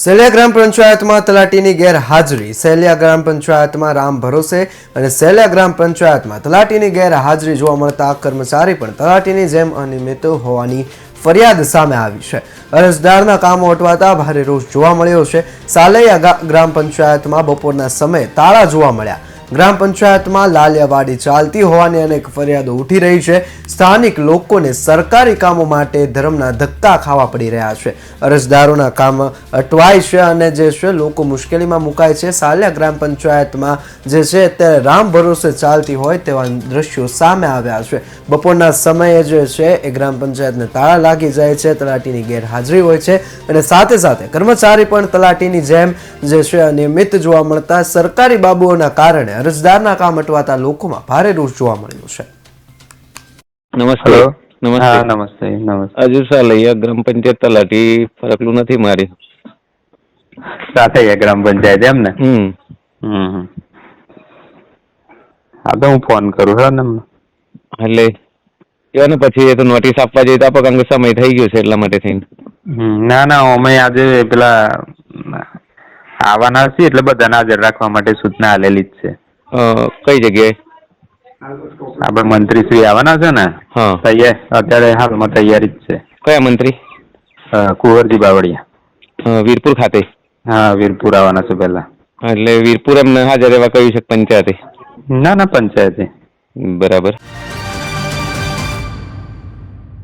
સેલિયા ગ્રામ પંચાયતમાં તલાટીની ગેરહાજરી. સેલિયા ગ્રામ પંચાયતમાં રામ ભરોસે અને સેલિયા ગ્રામ પંચાયતમાં તલાટીની ગેરહાજરી જોવા મળતા કર્મચારી પણ તલાટીની જેમ અનિયમિત હોવાની ફરિયાદ સામે આવી છે. અરજદારના કામો અટવાતા ભારે રોષ જોવા મળ્યો છે. સાલેયા ગ્રામ પંચાયતમાં બપોરના સમયે તાળા જોવા મળ્યા. ગ્રામ પંચાયતમાં લાલિયાવાડી ચાલતી હોવાની અનેક ફરિયાદો ઉઠી રહી છે. સ્થાનિક લોકોને સરકારી કામો માટે ધર્મના ધક્કા ખાવા પડી રહ્યા છે. અરજદારોના કામ અટવાય છે અને જે છે લોકો મુશ્કેલીમાં મુકાય છે. સાલિયા ગ્રામ પંચાયતમાં જે છે તે રામ ભરોસે ચાલતી હોય તેવા દ્રશ્યો સામે આવ્યા છે. બપોરના સમયે જે છે એ ગ્રામ પંચાયતને તાળા લાગી જાય છે, તલાટીની ગેરહાજરી હોય છે અને સાથે સાથે કર્મચારી પણ તલાટીની જેમ જે છે અનિયમિત જોવા મળતા સરકારી બાબુઓના કારણે અરજદારના કામ અટવાતા લોકોમાં ભારે રોષ જોવા મળ્યો છે. નમસ્તે. નમસ્તે. નમસ્તે નમસ્તે. હજુ સાલૈયા ગ્રામ પંચાયત તલાટી ફરકલું નથી મારી. સાથે ગ્રામ પંચાયત એમ ને? હમ. હા તો હું ફોન કરું હા ને એટલે કયો ને પછી એ તો નોટિસ આપવા જઈએ તો આપો કારણ કે સમય થઈ ગયો છે એટલા માટે થઈને. ના ના અમે આજે પેલા આવવાના છીએ એટલે બધાને હાજર રાખવા માટે સૂચના આલેલી જ છે. કઈ જગ્યાએ? આપણે મંત્રી શ્રી આવવાના છે ને? હા. તૈયાર અત્યારે હાલમાં તૈયારી જ છે. કયા મંત્રી? કુંવરજી બાવળિયા. વીરપુર ખાતે? હા વીરપુર આવવાના છે પેલા એટલે વીરપુર એમને હાજર એવા કહ્યું છે પંચાયતે? ના ના પંચાયતે. બરાબર.